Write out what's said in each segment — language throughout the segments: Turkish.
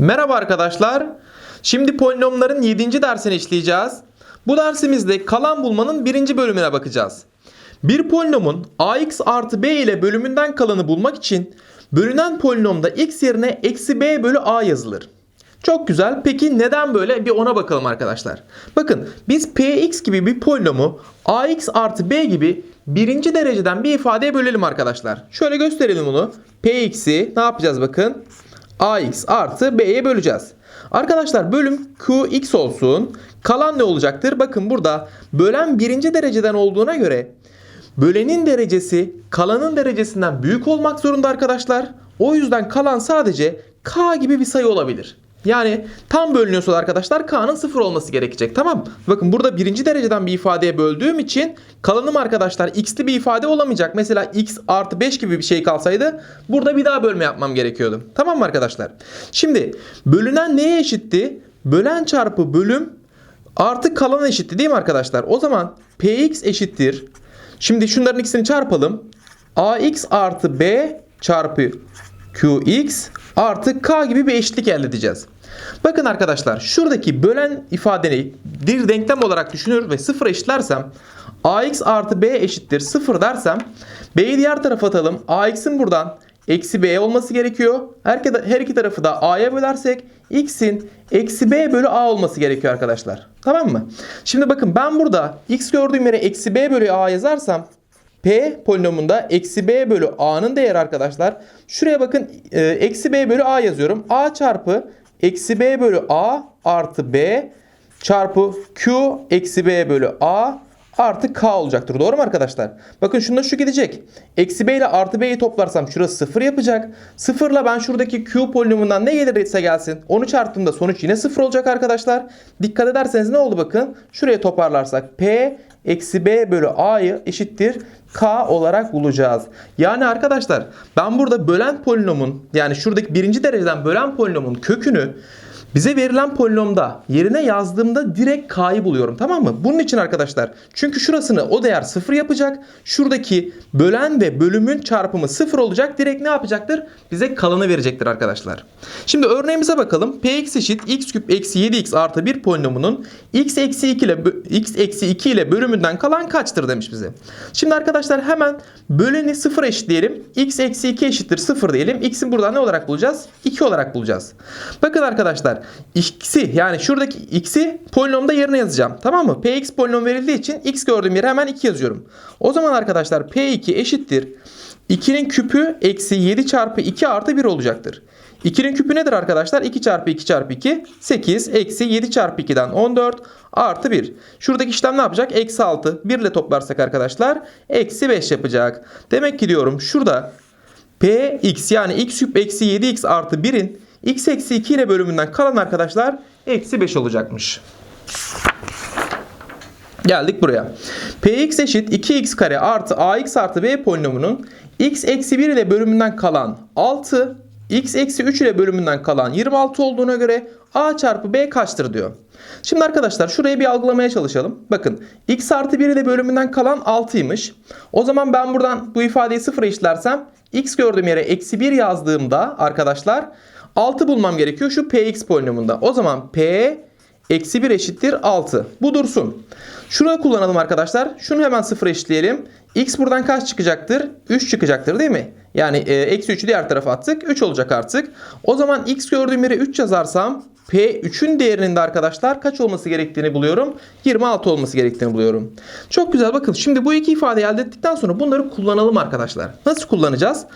Merhaba arkadaşlar. Şimdi polinomların 7. dersini işleyeceğiz. Bu dersimizde kalan bulmanın birinci bölümüne bakacağız. Bir polinomun ax artı b ile bölümünden kalanı bulmak için bölünen polinomda x yerine eksi b bölü a yazılır. Çok güzel. Peki neden böyle? Bir ona bakalım arkadaşlar. Bakın biz px gibi bir polinomu ax artı b gibi birinci dereceden bir ifadeye bölelim arkadaşlar. Şöyle gösterelim bunu. px'i ne yapacağız bakın? Ax artı b'ye böleceğiz. Arkadaşlar bölüm qx olsun. Kalan ne olacaktır? Bakın burada bölen birinci dereceden olduğuna göre bölenin derecesi kalanın derecesinden büyük olmak zorunda arkadaşlar. O yüzden kalan sadece k gibi bir sayı olabilir. Yani tam bölünüyorsa da arkadaşlar k'nın sıfır olması gerekecek tamam? Bakın burada birinci dereceden bir ifadeye böldüğüm için kalanım arkadaşlar x'li bir ifade olamayacak. Mesela x artı 5 gibi bir şey kalsaydı burada bir daha bölme yapmam gerekiyordu. Tamam mı arkadaşlar? Şimdi bölünen neye eşitti? Bölen çarpı bölüm artı kalan eşitti değil mi arkadaşlar? O zaman px eşittir. Şimdi şunların ikisini çarpalım. ax artı b çarpı qx artı k gibi bir eşitlik elde edeceğiz. Bakın arkadaşlar şuradaki bölen ifadeyi bir denklem olarak düşünür ve sıfır eşitlersem ax artı b eşittir sıfır dersem b'yi diğer tarafa atalım. ax'in buradan eksi b olması gerekiyor. Her, her iki tarafı da a'ya bölersek x'in eksi b bölü a olması gerekiyor arkadaşlar. Tamam mı? Şimdi bakın ben burada x gördüğüm yere eksi b bölü a yazarsam P polinomunda eksi b bölü a'nın değeri arkadaşlar. Şuraya bakın e, eksi b bölü a yazıyorum. a çarpı eksi b bölü a artı b çarpı q eksi b bölü a artı k olacaktır. Doğru mu arkadaşlar? Bakın şunda şu gidecek. Eksi b ile artı b'yi toplarsam şurası sıfır yapacak. Sıfırla ben şuradaki q polinomundan ne gelirse gelsin. Onu çarptığımda sonuç yine sıfır olacak arkadaşlar. Dikkat ederseniz ne oldu bakın. Şuraya toparlarsak p eksi b bölü a'yı eşittir k olarak bulacağız. Yani arkadaşlar ben burada bölen polinomun yani şuradaki birinci dereceden bölen polinomun kökünü bize verilen polinomda yerine yazdığımda direkt k'yı buluyorum tamam mı? Bunun için arkadaşlar çünkü şurasını o değer sıfır yapacak. Şuradaki bölen ve bölümün çarpımı sıfır olacak. Direkt ne yapacaktır? Bize kalanı verecektir arkadaşlar. Şimdi örneğimize bakalım. px eşit x küp eksi 7x artı 1 polinomunun x eksi 2 ile x eksi 2 ile bölümünden kalan kaçtır demiş bize. Şimdi arkadaşlar hemen böleni sıfır eşitleyelim. x eksi 2 eşittir sıfır diyelim. x'in buradan ne olarak bulacağız? 2 olarak bulacağız. Bakın arkadaşlar x'i yani şuradaki x'i polinomda yerine yazacağım. Tamam mı? px polinom verildiği için x gördüğüm yere hemen 2 yazıyorum. O zaman arkadaşlar p2 eşittir. 2'nin küpü eksi 7 çarpı 2 artı 1 olacaktır. 2'nin küpü nedir arkadaşlar? 2 çarpı 2 çarpı 2 8 eksi 7 çarpı 2'den 14 artı 1. Şuradaki işlem ne yapacak? Eksi 6. 1 ile toplarsak arkadaşlar eksi 5 yapacak. Demek ki diyorum şurada px yani x küp eksi 7x artı 1'in x eksi 2 ile bölümünden kalan arkadaşlar eksi 5 olacakmış. Geldik buraya. Px eşit 2x kare artı ax artı b polinomunun x eksi 1 ile bölümünden kalan 6, x eksi 3 ile bölümünden kalan 26 olduğuna göre a çarpı b kaçtır diyor. Şimdi arkadaşlar şurayı bir algılamaya çalışalım. Bakın x artı 1 ile bölümünden kalan 6'ymış. O zaman ben buradan bu ifadeyi sıfıra eşitlersem x gördüğüm yere eksi 1 yazdığımda arkadaşlar 6 bulmam gerekiyor şu px polinomunda. O zaman p eksi 1 eşittir 6. Bu dursun. Şurayı kullanalım arkadaşlar. Şunu hemen sıfır eşitleyelim. X buradan kaç çıkacaktır? 3 çıkacaktır değil mi? Yani e, eksi 3'ü diğer tarafa attık. 3 olacak artık. O zaman X gördüğüm yere 3 yazarsam P3'ün değerinin de arkadaşlar kaç olması gerektiğini buluyorum. 26 olması gerektiğini buluyorum. Çok güzel bakın. Şimdi bu iki ifadeyi elde ettikten sonra bunları kullanalım arkadaşlar. Nasıl kullanacağız?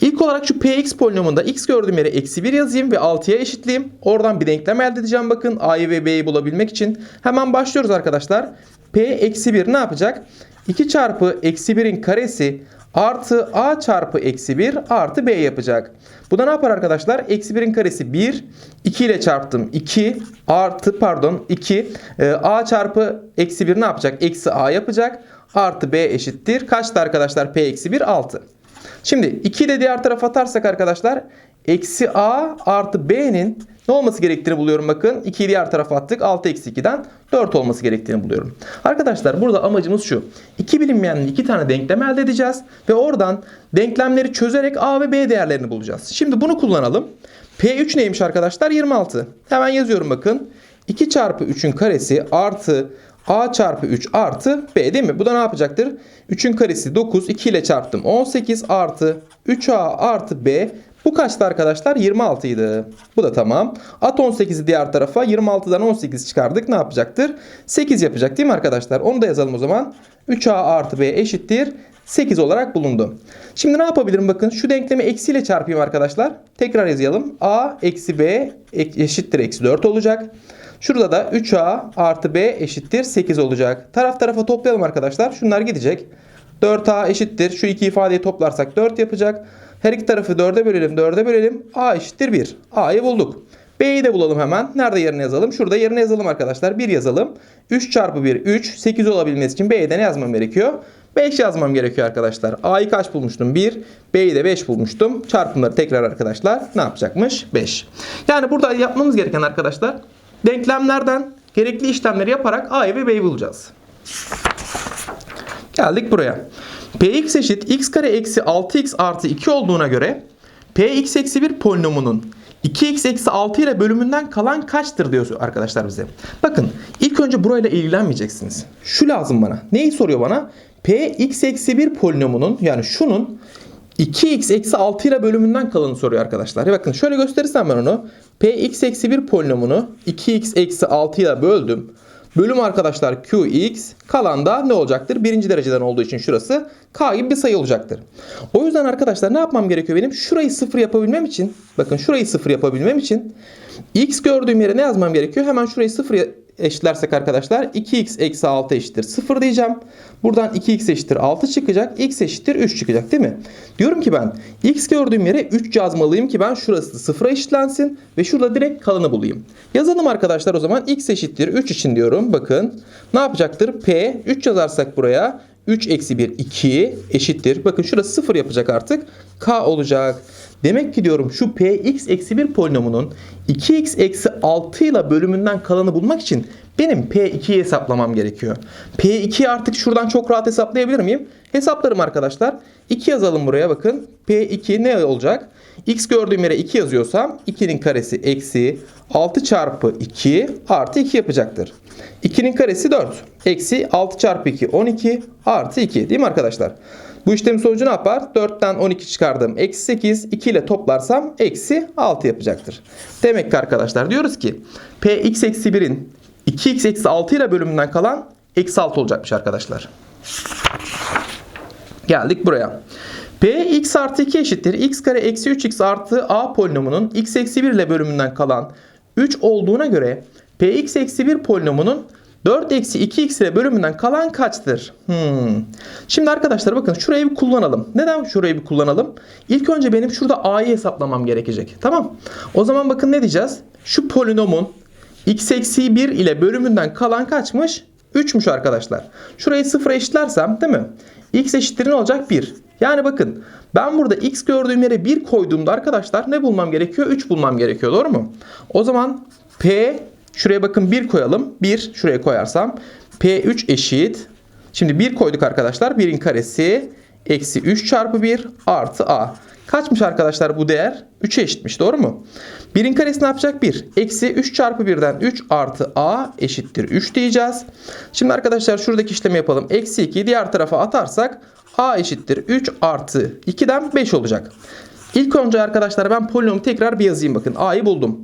İlk olarak şu px polinomunda x gördüğüm yere eksi 1 yazayım ve 6'ya eşitleyeyim. Oradan bir denklem elde edeceğim bakın a'yı ve b'yi bulabilmek için. Hemen başlıyoruz arkadaşlar. p eksi 1 ne yapacak? 2 çarpı eksi 1'in karesi artı a çarpı eksi 1 artı b yapacak. Bu da ne yapar arkadaşlar? Eksi 1'in karesi 1. 2 ile çarptım 2 artı pardon 2 e, a çarpı eksi 1 ne yapacak? Eksi a yapacak. Artı b eşittir. Kaçtı arkadaşlar? p eksi 1 6. Şimdi 2'yi de diğer tarafa atarsak arkadaşlar eksi a artı b'nin ne olması gerektiğini buluyorum bakın. 2'yi diğer tarafa attık. 6 eksi 2'den 4 olması gerektiğini buluyorum. Arkadaşlar burada amacımız şu. İki bilinmeyenli iki tane denklem elde edeceğiz. Ve oradan denklemleri çözerek a ve b değerlerini bulacağız. Şimdi bunu kullanalım. P3 neymiş arkadaşlar? 26. Hemen yazıyorum bakın. 2 çarpı 3'ün karesi artı A çarpı 3 artı B değil mi? Bu da ne yapacaktır? 3'ün karesi 9. 2 ile çarptım. 18 artı 3A artı B. Bu kaçtı arkadaşlar? 26 idi. Bu da tamam. At 18'i diğer tarafa. 26'dan 18 çıkardık. Ne yapacaktır? 8 yapacak değil mi arkadaşlar? Onu da yazalım o zaman. 3A artı B eşittir. 8 olarak bulundu. Şimdi ne yapabilirim? Bakın şu denklemi eksiyle çarpayım arkadaşlar. Tekrar yazalım. A eksi B eşittir eksi 4 olacak. Şurada da 3A artı B eşittir 8 olacak. Taraf tarafa toplayalım arkadaşlar. Şunlar gidecek. 4A eşittir. Şu iki ifadeyi toplarsak 4 yapacak. Her iki tarafı 4'e bölelim 4'e bölelim. A eşittir 1. A'yı bulduk. B'yi de bulalım hemen. Nerede yerine yazalım? Şurada yerine yazalım arkadaşlar. 1 yazalım. 3 çarpı 1 3. 8 olabilmesi için B'ye de ne yazmam gerekiyor? 5 yazmam gerekiyor arkadaşlar. A'yı kaç bulmuştum? 1. B'yi de 5 bulmuştum. Çarpımları tekrar arkadaşlar ne yapacakmış? 5. Yani burada yapmamız gereken arkadaşlar denklemlerden gerekli işlemleri yaparak A'yı ve B'yi bulacağız. Geldik buraya. Px eşit x kare eksi 6x artı 2 olduğuna göre Px eksi 1 polinomunun 2x eksi 6 ile bölümünden kalan kaçtır diyor arkadaşlar bize. Bakın ilk önce burayla ilgilenmeyeceksiniz. Şu lazım bana. Neyi soruyor bana? Px eksi 1 polinomunun yani şunun 2x eksi 6 ile bölümünden kalanı soruyor arkadaşlar. Bakın şöyle gösterirsem ben onu. Px eksi 1 polinomunu 2x eksi 6 ile böldüm. Bölüm arkadaşlar qx kalan da ne olacaktır? Birinci dereceden olduğu için şurası k gibi bir sayı olacaktır. O yüzden arkadaşlar ne yapmam gerekiyor benim? Şurayı sıfır yapabilmem için bakın şurayı sıfır yapabilmem için x gördüğüm yere ne yazmam gerekiyor? Hemen şurayı sıfır eşitlersek arkadaşlar 2x eksi 6 eşittir 0 diyeceğim. Buradan 2x eşittir 6 çıkacak. x eşittir 3 çıkacak değil mi? Diyorum ki ben x gördüğüm yere 3 yazmalıyım ki ben şurası 0'a eşitlensin ve şurada direkt kalanı bulayım. Yazalım arkadaşlar o zaman x eşittir 3 için diyorum. Bakın ne yapacaktır? P 3 yazarsak buraya 3 eksi 1 2 eşittir. Bakın şurası 0 yapacak artık. K olacak. Demek ki diyorum şu px eksi 1 polinomunun 2x eksi 6 ile bölümünden kalanı bulmak için benim p2'yi hesaplamam gerekiyor. p2'yi artık şuradan çok rahat hesaplayabilir miyim? Hesaplarım arkadaşlar. 2 yazalım buraya bakın. p2 ne olacak? x gördüğüm yere 2 yazıyorsam 2'nin karesi eksi 6 çarpı 2 artı 2 yapacaktır. 2'nin karesi 4. Eksi 6 çarpı 2 12 artı 2 değil mi arkadaşlar? Bu işlemin sonucu ne yapar? 4'ten 12 çıkardım. Eksi 8. 2 ile toplarsam eksi 6 yapacaktır. Demek ki arkadaşlar diyoruz ki px eksi 1'in 2x eksi 6 ile bölümünden kalan eksi 6 olacakmış arkadaşlar. Geldik buraya. P x artı 2 eşittir. x kare eksi 3x artı a polinomunun x eksi 1 ile bölümünden kalan 3 olduğuna göre px eksi 1 polinomunun 4 eksi 2x ile bölümünden kalan kaçtır? Hmm. Şimdi arkadaşlar bakın şurayı bir kullanalım. Neden şurayı bir kullanalım? İlk önce benim şurada a'yı hesaplamam gerekecek. Tamam. O zaman bakın ne diyeceğiz? Şu polinomun x eksi 1 ile bölümünden kalan kaçmış? 3'müş arkadaşlar. Şurayı sıfıra eşitlersem değil mi? x eşittir ne olacak? 1. Yani bakın ben burada x gördüğüm yere 1 koyduğumda arkadaşlar ne bulmam gerekiyor? 3 bulmam gerekiyor. Doğru mu? O zaman p şuraya bakın 1 koyalım. 1 şuraya koyarsam p3 eşit. Şimdi 1 koyduk arkadaşlar. 1'in karesi eksi 3 çarpı 1 artı a. Kaçmış arkadaşlar bu değer? 3'e eşitmiş doğru mu? 1'in karesi ne yapacak? 1. Eksi 3 çarpı 1'den 3 artı a eşittir 3 diyeceğiz. Şimdi arkadaşlar şuradaki işlemi yapalım. Eksi 2'yi diğer tarafa atarsak a eşittir 3 artı 2'den 5 olacak. İlk önce arkadaşlar ben polinomu tekrar bir yazayım bakın. a'yı buldum.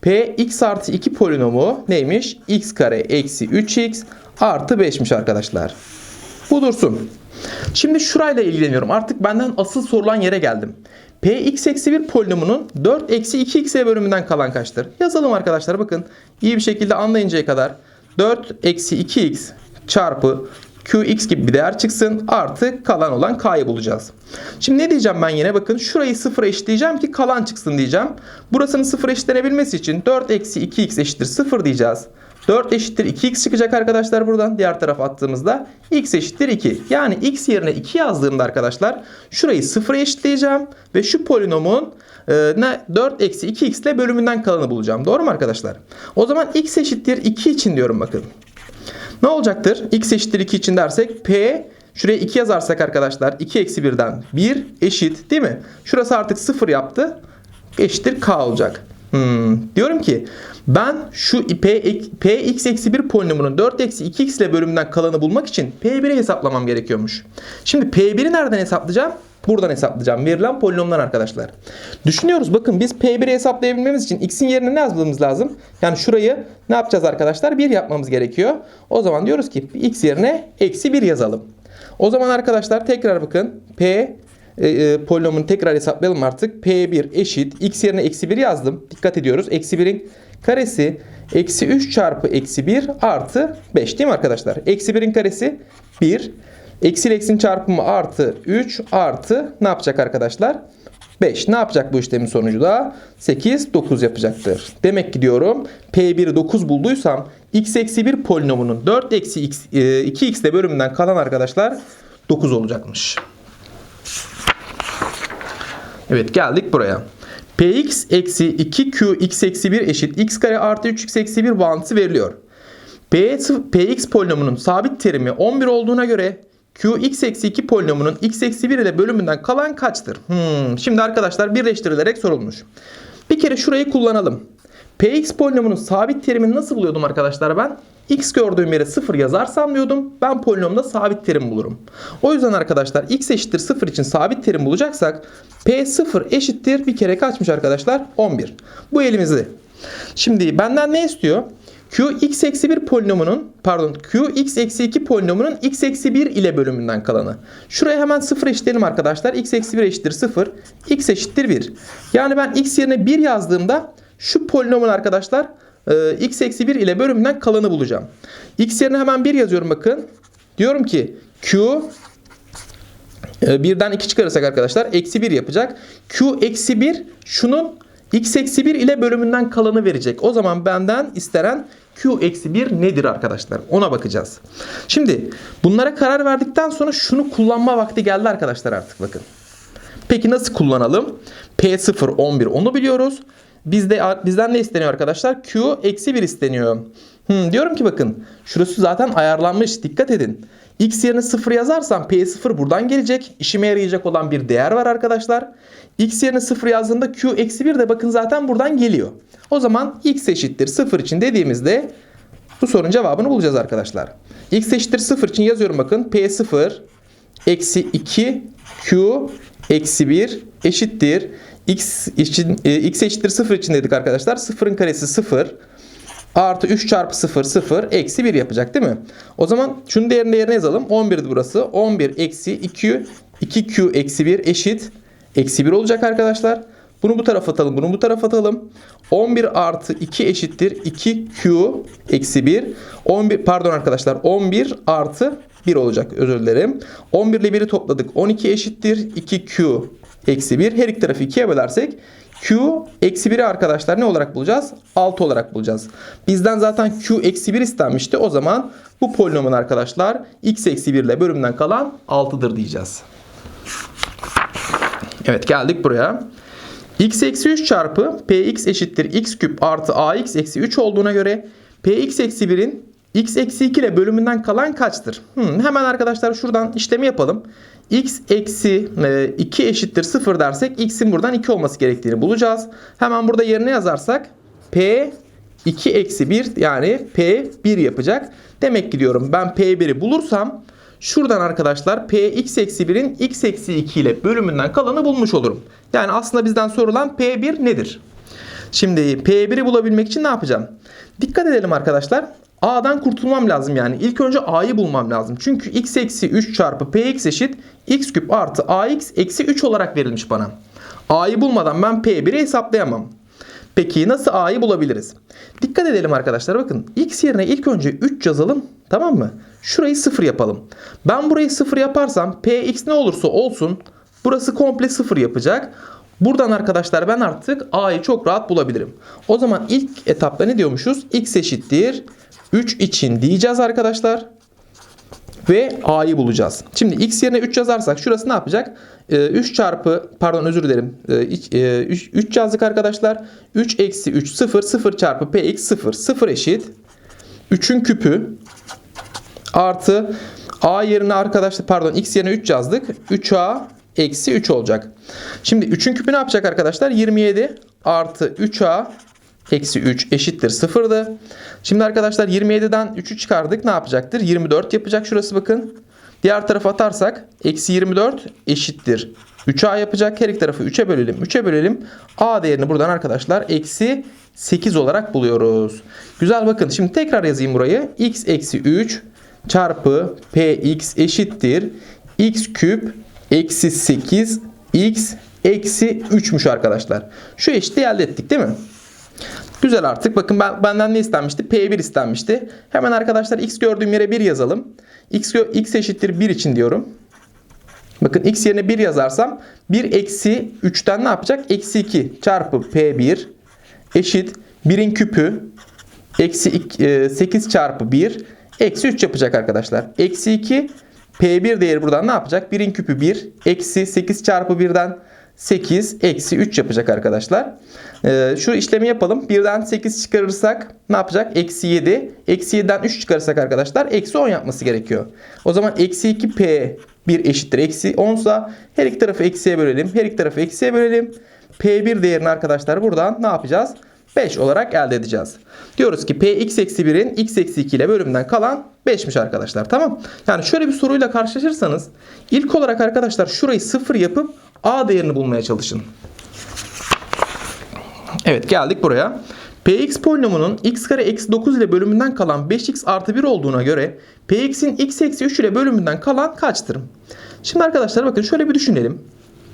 p x artı 2 polinomu neymiş? x kare eksi 3x artı 5'miş arkadaşlar. Bu dursun. Şimdi şurayla ilgileniyorum. Artık benden asıl sorulan yere geldim. Px eksi 1 polinomunun 4 eksi 2x bölümünden kalan kaçtır? Yazalım arkadaşlar bakın. iyi bir şekilde anlayıncaya kadar 4 eksi 2x çarpı qx gibi bir değer çıksın. Artı kalan olan k'yı bulacağız. Şimdi ne diyeceğim ben yine? Bakın şurayı sıfıra eşitleyeceğim ki kalan çıksın diyeceğim. Burasının sıfıra eşitlenebilmesi için 4 eksi 2x eşittir 0 diyeceğiz. 4 eşittir 2x çıkacak arkadaşlar buradan. Diğer tarafa attığımızda x eşittir 2. Yani x yerine 2 yazdığımda arkadaşlar şurayı 0'a eşitleyeceğim. Ve şu polinomun e, ne 4 eksi 2x ile bölümünden kalanı bulacağım. Doğru mu arkadaşlar? O zaman x eşittir 2 için diyorum bakın. Ne olacaktır? x eşittir 2 için dersek p Şuraya 2 yazarsak arkadaşlar 2 eksi 1'den 1 eşit değil mi? Şurası artık 0 yaptı. eşittir k olacak. Hmm, Diyorum ki ben şu p, px eksi 1 polinomunun 4 eksi 2x ile bölümünden kalanı bulmak için p1'i hesaplamam gerekiyormuş. Şimdi p1'i nereden hesaplayacağım? Buradan hesaplayacağım. Verilen polinomdan arkadaşlar. Düşünüyoruz bakın biz p1'i hesaplayabilmemiz için x'in yerine ne yazmamız lazım? Yani şurayı ne yapacağız arkadaşlar? 1 yapmamız gerekiyor. O zaman diyoruz ki x yerine eksi 1 yazalım. O zaman arkadaşlar tekrar bakın. P e, e, polinomunu tekrar hesaplayalım artık. P1 eşit. X yerine eksi 1 yazdım. Dikkat ediyoruz. Eksi 1'in karesi eksi 3 çarpı eksi 1 artı 5 değil mi arkadaşlar? Eksi 1'in karesi 1. Eksi ile eksinin çarpımı artı 3 artı ne yapacak arkadaşlar? 5. Ne yapacak bu işlemin sonucu da? 8, 9 yapacaktır. Demek ki diyorum P1'i 9 bulduysam x eksi 1 polinomunun 4 eksi x, e, 2x ile bölümünden kalan arkadaşlar 9 olacakmış. Evet geldik buraya. Px eksi 2q x eksi 1 eşit x kare artı 3x eksi 1 bağıntısı veriliyor. P, px polinomunun sabit terimi 11 olduğuna göre qx eksi 2 polinomunun x eksi 1 ile bölümünden kalan kaçtır? Hmm, şimdi arkadaşlar birleştirilerek sorulmuş. Bir kere şurayı kullanalım. Px polinomunun sabit terimini nasıl buluyordum arkadaşlar ben? X gördüğüm yere 0 yazarsam diyordum ben polinomda sabit terim bulurum. O yüzden arkadaşlar x eşittir 0 için sabit terim bulacaksak P0 eşittir bir kere kaçmış arkadaşlar? 11. Bu elimizde. Şimdi benden ne istiyor? Q x eksi 1 polinomunun pardon Q x eksi 2 polinomunun x eksi 1 ile bölümünden kalanı. Şuraya hemen 0 eşitleyelim arkadaşlar. x eksi 1 eşittir 0. x eşittir 1. Yani ben x yerine 1 yazdığımda şu polinomun arkadaşlar e, x eksi 1 ile bölümünden kalanı bulacağım. x yerine hemen 1 yazıyorum bakın. Diyorum ki Q e, birden 2 çıkarırsak arkadaşlar eksi 1 yapacak. Q eksi 1 şunun x eksi 1 ile bölümünden kalanı verecek. O zaman benden istenen Q eksi 1 nedir arkadaşlar? Ona bakacağız. Şimdi bunlara karar verdikten sonra şunu kullanma vakti geldi arkadaşlar artık bakın. Peki nasıl kullanalım? P0 11 onu biliyoruz. Bizde bizden ne isteniyor arkadaşlar? Q eksi 1 isteniyor. Hmm, diyorum ki bakın şurası zaten ayarlanmış. Dikkat edin. X yerine 0 yazarsam P0 buradan gelecek. İşime yarayacak olan bir değer var arkadaşlar. X yerine 0 yazdığımda Q eksi 1 de bakın zaten buradan geliyor. O zaman X eşittir 0 için dediğimizde bu sorunun cevabını bulacağız arkadaşlar. X eşittir 0 için yazıyorum bakın. P0 eksi 2 Q eksi 1 eşittir. X, için, e, x eşittir 0 için dedik arkadaşlar. 0'ın karesi 0 artı 3 çarpı 0 0 eksi 1 yapacak değil mi? O zaman şunun değerini yerine yazalım. 11'di burası. 11 eksi 2 2q eksi 1 eşit eksi 1 olacak arkadaşlar. Bunu bu tarafa atalım. Bunu bu tarafa atalım. 11 artı 2 eşittir 2q eksi 1. 11 pardon arkadaşlar 11 artı 1 olacak. Özür dilerim. 11 ile 1'i topladık. 12 eşittir 2q eksi 1. Her iki tarafı 2'ye bölersek Q eksi 1'i arkadaşlar ne olarak bulacağız? 6 olarak bulacağız. Bizden zaten Q eksi 1 istenmişti. O zaman bu polinomun arkadaşlar x eksi 1 ile bölümden kalan 6'dır diyeceğiz. Evet geldik buraya. x eksi 3 çarpı px eşittir x küp artı ax eksi 3 olduğuna göre px eksi 1'in x eksi 2 ile bölümünden kalan kaçtır? Hmm, hemen arkadaşlar şuradan işlemi yapalım. x eksi 2 eşittir 0 dersek x'in buradan 2 olması gerektiğini bulacağız. Hemen burada yerine yazarsak p 2 eksi 1 yani p 1 yapacak. Demek ki diyorum ben p1'i bulursam şuradan arkadaşlar px eksi 1'in x eksi 2 ile bölümünden kalanı bulmuş olurum. Yani aslında bizden sorulan p1 nedir? Şimdi p1'i bulabilmek için ne yapacağım? Dikkat edelim arkadaşlar. A'dan kurtulmam lazım yani. İlk önce A'yı bulmam lazım. Çünkü x eksi 3 çarpı px eşit x küp artı ax eksi 3 olarak verilmiş bana. A'yı bulmadan ben p1'i hesaplayamam. Peki nasıl A'yı bulabiliriz? Dikkat edelim arkadaşlar bakın. X yerine ilk önce 3 yazalım. Tamam mı? Şurayı 0 yapalım. Ben burayı 0 yaparsam px ne olursa olsun burası komple 0 yapacak. Buradan arkadaşlar ben artık A'yı çok rahat bulabilirim. O zaman ilk etapta ne diyormuşuz? X eşittir 3 için diyeceğiz arkadaşlar. Ve A'yı bulacağız. Şimdi X yerine 3 yazarsak şurası ne yapacak? 3 çarpı pardon özür dilerim. 3, 3 yazdık arkadaşlar. 3 eksi 3 0 0 çarpı px 0 0 eşit. 3'ün küpü artı A yerine arkadaşlar pardon x yerine 3 yazdık. 3a eksi 3 olacak. Şimdi 3'ün küpü ne yapacak arkadaşlar? 27 artı 3a eksi 3 eşittir 0'dı. Şimdi arkadaşlar 27'den 3'ü çıkardık. Ne yapacaktır? 24 yapacak şurası bakın. Diğer tarafa atarsak eksi 24 eşittir 3a yapacak. Her iki tarafı 3'e bölelim. 3'e bölelim. a değerini buradan arkadaşlar eksi 8 olarak buluyoruz. Güzel bakın. Şimdi tekrar yazayım burayı. x eksi 3 çarpı px eşittir. x küp eksi 8 x eksi 3'müş arkadaşlar. Şu eşitliği elde ettik değil mi? Güzel artık. Bakın ben, benden ne istenmişti? P1 istenmişti. Hemen arkadaşlar x gördüğüm yere 1 yazalım. X, x eşittir 1 için diyorum. Bakın x yerine 1 yazarsam 1 eksi 3'ten ne yapacak? Eksi 2 çarpı P1 eşit 1'in küpü eksi ik- e, 8 çarpı 1 eksi 3 yapacak arkadaşlar. Eksi 2 P1 değeri buradan ne yapacak? 1'in küpü 1 eksi 8 çarpı 1'den 8 eksi 3 yapacak arkadaşlar. Ee, şu işlemi yapalım. 1'den 8 çıkarırsak ne yapacak? Eksi 7. Eksi 7'den 3 çıkarırsak arkadaşlar eksi 10 yapması gerekiyor. O zaman eksi 2 P 1 eşittir. Eksi 10 sa her iki tarafı eksiye bölelim. Her iki tarafı eksiye bölelim. P1 değerini arkadaşlar buradan ne yapacağız? 5 olarak elde edeceğiz. Diyoruz ki px eksi 1'in x eksi 2 ile bölümünden kalan 5'miş arkadaşlar. Tamam. Yani şöyle bir soruyla karşılaşırsanız ilk olarak arkadaşlar şurayı 0 yapıp a değerini bulmaya çalışın. Evet geldik buraya. Px polinomunun x kare eksi 9 ile bölümünden kalan 5x artı 1 olduğuna göre Px'in x eksi 3 ile bölümünden kalan kaçtır? Şimdi arkadaşlar bakın şöyle bir düşünelim.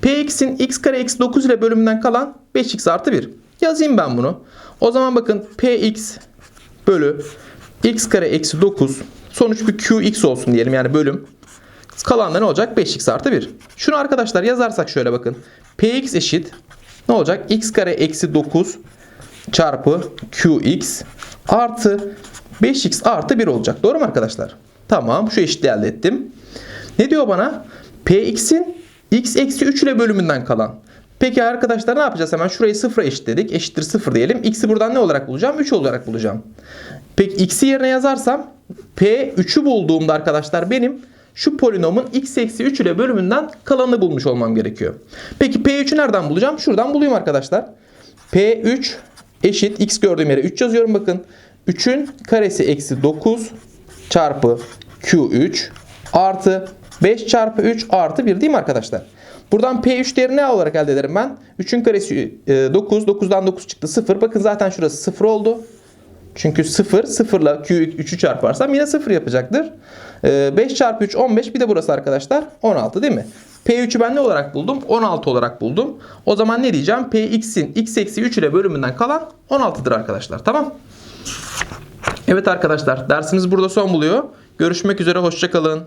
Px'in x kare eksi 9 ile bölümünden kalan 5x artı 1. Yazayım ben bunu. O zaman bakın Px bölü x kare eksi 9 sonuç bir qx olsun diyelim yani bölüm. Kalan da ne olacak? 5x artı 1. Şunu arkadaşlar yazarsak şöyle bakın. Px eşit ne olacak? x kare eksi 9 çarpı qx artı 5x artı 1 olacak. Doğru mu arkadaşlar? Tamam. Şu eşitliği elde ettim. Ne diyor bana? Px'in x eksi 3 ile bölümünden kalan. Peki arkadaşlar ne yapacağız? Hemen şurayı sıfıra eşitledik. Eşittir 0 diyelim. X'i buradan ne olarak bulacağım? 3 olarak bulacağım. Peki x'i yerine yazarsam P3'ü bulduğumda arkadaşlar benim şu polinomun x eksi 3 ile bölümünden kalanını bulmuş olmam gerekiyor. Peki P3'ü nereden bulacağım? Şuradan bulayım arkadaşlar. P3 eşit x gördüğüm yere 3 yazıyorum bakın. 3'ün karesi eksi 9 çarpı Q3 artı 5 çarpı 3 artı 1 değil mi arkadaşlar? Buradan P3 değerini ne olarak elde ederim ben? 3'ün karesi e, 9. 9'dan 9 çıktı 0. Bakın zaten şurası 0 oldu. Çünkü 0, 0 ile Q3'ü çarparsam yine 0 yapacaktır. Ee, 5 çarpı 3 15 bir de burası arkadaşlar 16 değil mi? P3'ü ben ne olarak buldum? 16 olarak buldum. O zaman ne diyeceğim? Px'in x eksi 3 ile bölümünden kalan 16'dır arkadaşlar. Tamam. Evet arkadaşlar dersimiz burada son buluyor. Görüşmek üzere hoşçakalın.